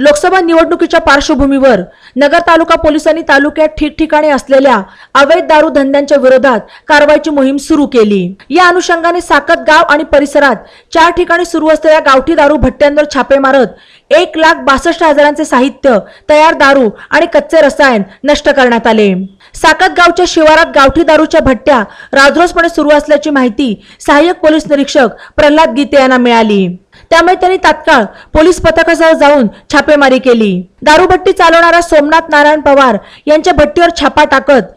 लोकसभा निवडणुकीच्या पार्श्वभूमीवर नगर तालुका पोलिसांनी तालुक्यात ठिकठिकाणी असलेल्या अवैध दारू धंद्यांच्या विरोधात कारवाईची मोहीम सुरू केली. या अनुषंगाने साकत गाव आणि परिसरात चार ठिकाणी सुरू असलेल्या गावठी दारू भट्ट्यांवर छापे मारत एक लाख बासष्ट हजारांचे साहित्य तयार दारू आणि कच्चे रसायन नष्ट करण्यात आले. साकत गावच्या शिवारात गावठी दारूच्या भट्ट्या राजरोसपणे सुरू असल्याची माहिती सहाय्यक पोलीस निरीक्षक प्रल्हाद गीते यांना मिळाली. त्यामुळे त्यांनी तात्काळ पोलीस पथकासह जाऊन छापेमारी केली. दारूभट्टी चालवणारा सोमनाथ नारायण पवार यांच्या भट्टीवर छापा टाकत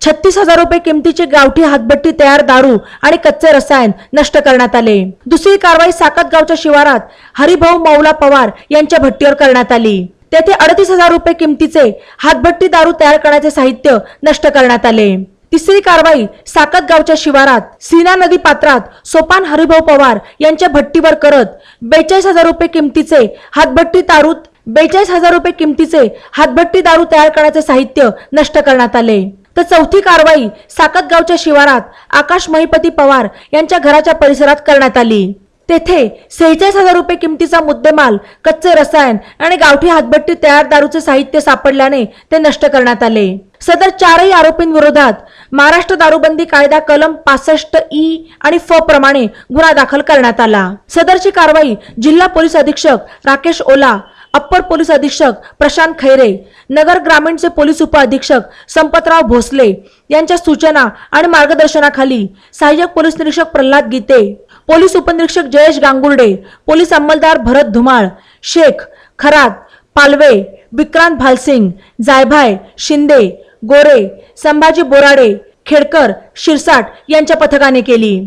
छत्तीस हजार रुपये किमतीची गावठी हातभट्टी तयार दारू आणि कच्चे रसायन नष्ट करण्यात आले. दुसरी कारवाई साकतगावच्या शिवारात हरिभाऊ मौला पवार यांच्या भट्टीवर करण्यात आली. तेथे अडतीस हजार रुपये किमतीचे हातभट्टी दारू तयार करण्याचे साहित्य नष्ट करण्यात आले. तिसरी कारवाई साकत गावच्या शिवारात सीना नदी पात्रात सोपान हरिभाऊ पवार यांच्या भट्टीवर करत. बेचाळीस हजार रुपये किमतीचे हातभट्टी दारू बेचाळीस हजार रुपये किमतीचे हातभट्टी दारू तयार करण्याचे साहित्य नष्ट करण्यात आले. तर चौथी कारवाई साकत गावच्या शिवारात आकाश महिपती पवार यांच्या घराच्या परिसरात करण्यात आली. तेथे सेहेचाळीस हजार रुपये किमतीचा मुद्देमाल कच्चे रसायन आणि गावठी हातभट्टी तयार दारूचे साहित्य सापडल्याने ते नष्ट करण्यात आले. सदर चारही आरोपींविरोधात महाराष्ट्र दारूबंदी कायदा कलम पासष्ट ई आणि फ प्रमाणे गुन्हा दाखल करण्यात आला. सदरची कारवाई जिल्हा पोलीस अधीक्षक राकेश ओला अप्पर पोलीस अधीक्षक प्रशांत खैरे नगर ग्रामीणचे पोलीस उपअधीक्षक संपतराव भोसले यांच्या सूचना आणि मार्गदर्शनाखाली सहाय्यक पोलीस निरीक्षक प्रल्हाद गीते पोलीस उपनिरीक्षक जयेश गांगुर्डे पोलीस अंमलदार भरत धुमाळ शेख खरात पालवे विक्रांत भालसिंग जायभाय शिंदे गोरे संभाजी बोराडे खेडकर शिरसाट यांच्या पथकाने केली.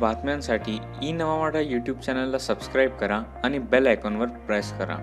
बातम्यांसाठी ई नवा यूट्यूब चॅनलला सबस्क्राईब करा आणि बेल आयकॉनवर प्रेस करा.